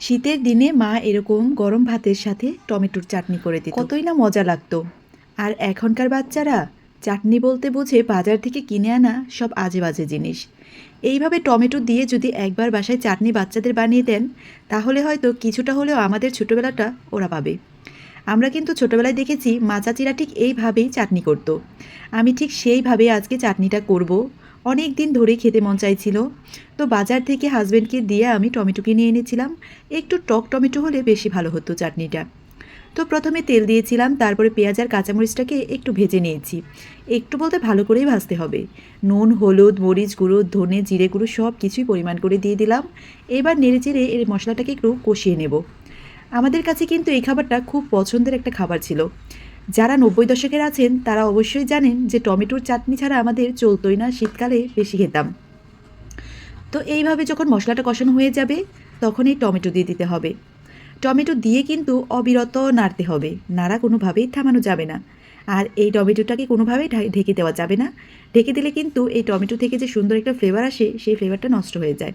শীতের দিনে মা এরকম গরম ভাতের সাথে টমেটোর চাটনি করে দিত। কতই না মজা লাগতো। আর এখনকার বাচ্চারা চাটনি বলতে বোঝে বাজার থেকে কিনে আনা সব আজে বাজে জিনিস। এইভাবে টমেটো দিয়ে যদি একবার বাসায় চাটনি বাচ্চাদের বানিয়ে দেন, তাহলে হয়তো কিছুটা হলেও আমাদের ছোটোবেলাটা ওরা পাবে। আমরা কিন্তু ছোটোবেলায় দেখেছি মা চাচিরা ঠিক এইভাবেই চাটনি করতো। আমি ঠিক সেইভাবে আজকে চাটনিটা করব। অনেক দিন ধরে খেতে মন চাইছিল। তো বাজার থেকে হাজব্যান্ডকে দিয়ে আমি টমেটো কিনে এনেছিলাম। একটু টক টমেটো হলে বেশি ভালো হতো চাটনিটা। তো প্রথমে তেল দিয়েছিলাম, তারপরে পেঁয়াজ আর কাঁচামরিচটাকে একটু ভেজে নিয়েছি। একটু বলতে ভালো করেই ভাজতে হবে। নুন, হলুদ, মরিচ গুঁড়ো, ধনে, জিরে গুঁড়ো সব কিছুই পরিমাণ করে দিয়ে দিলাম। এবার নেড়ে চেড়ে এর মশলাটাকে একটু কষিয়ে নেব। আমাদের কাছে কিন্তু এই খাবারটা খুব পছন্দের একটা খাবার ছিল। যারা নব্বই দশকের আছেন, তারা অবশ্যই জানেন যে টমেটোর চাটনি ছাড়া আমাদের চলতোই না, শীতকালে বেশি খেতাম। তো এইভাবে যখন মশলাটা কষানো হয়ে যাবে তখন এই টমেটো দিয়ে দিতে হবে। টমেটো দিয়ে কিন্তু অবিরত নাড়তে হবে, নাড়া কোনোভাবেই থামানো যাবে না। আর এই টমেটোটাকে কোনোভাবেই ঢেকে দেওয়া যাবে না। ঢেকে দিলে কিন্তু এই টমেটো থেকে যে সুন্দর একটা ফ্লেভার আসে, সেই ফ্লেভারটা নষ্ট হয়ে যায়।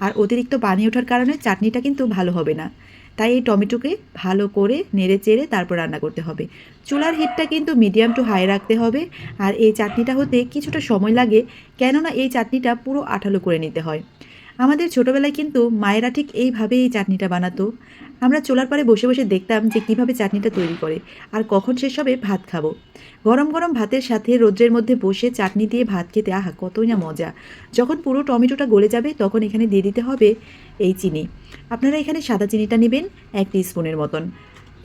আর অতিরিক্ত পানি ওঠার কারণে চাটনিটা কিন্তু ভালো হবে না। তাই এই টমেটোকে ভালো করে নেড়ে চেড়ে তারপর রান্না করতে হবে। চুলার হিটটা কিন্তু মিডিয়াম টু হাই রাখতে হবে আর এই চাটনিটা হতে কিছুটা সময় লাগে কেননা এই চাটনিটা পুরো আঠালো করে নিতে হয়। আমাদের ছোটোবেলায় কিন্তু মায়েরা ঠিক এইভাবে এই চাটনিটা বানাতো। আমরা চোলার পরে বসে বসে দেখতাম যে কীভাবে চাটনিটা তৈরি করে আর কখন শেষ হবে ভাত খাব। গরম গরম ভাতের সাথে রোদ্রের মধ্যে বসে চাটনি দিয়ে ভাত খেতে আহা, কতই না মজা। যখন পুরো টমেটোটা গলে যাবে তখন এখানে দিয়ে দিতে হবে এই চিনি। আপনারা এখানে সাদা চিনিটা নেবেন এক স্পুনের মতন।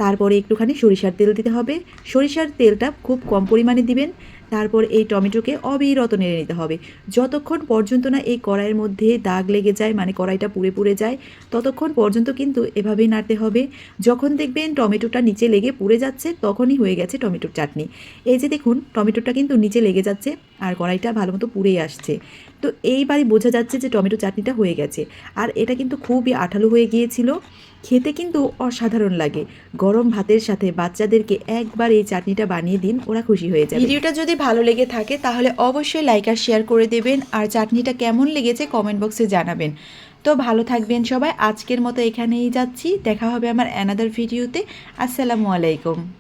তারপরে একটুখানি সরিষার তেল দিতে হবে। সরিষার তেলটা খুব কম পরিমাণে দিবেন। তারপর এই টমেটোকে অবিরত নেড়ে নিতে হবে। যতক্ষণ পর্যন্ত না এই কড়াইয়ের মধ্যে দাগ লেগে যায় মানে কড়াইটা পুড়ে পুড়ে যায়, ততক্ষণ পর্যন্ত কিন্তু এভাবেই নাড়তে হবে। যখন দেখবেন টমেটোটা নিচে লেগে পুড়ে যাচ্ছে, তখনই হয়ে গেছে টমেটোর চাটনি। এই যে দেখুন, টমেটোটা কিন্তু নিচে লেগে যাচ্ছে। আর কড়াইটা ভালো মতো পুড়েই আসছে। তো এইবারই বোঝা যাচ্ছে যে টমেটো চাটনিটা হয়ে গেছে। আর এটা কিন্তু খুবই আঠালো হয়ে গিয়েছিল। খেতে কিন্তু অসাধারণ লাগে। গরম ভাতের সাথে বাচ্চাদেরকে একবার এই চাটনিটা বানিয়ে দিন, ওরা খুশি হয়ে যাবে। ভিডিওটা যদি ভালো লেগে থাকে, তাহলে অবশ্যই লাইক আর শেয়ার করে দেবেন। আর চাটনিটা কেমন লেগেছে কমেন্ট বক্সে জানাবেন। তো ভালো থাকবেন সবাই। আজকের মতো এখানেই যাচ্ছি। দেখা হবে আমার অ্যানাদার ভিডিওতে আসসালামু আলাইকুম।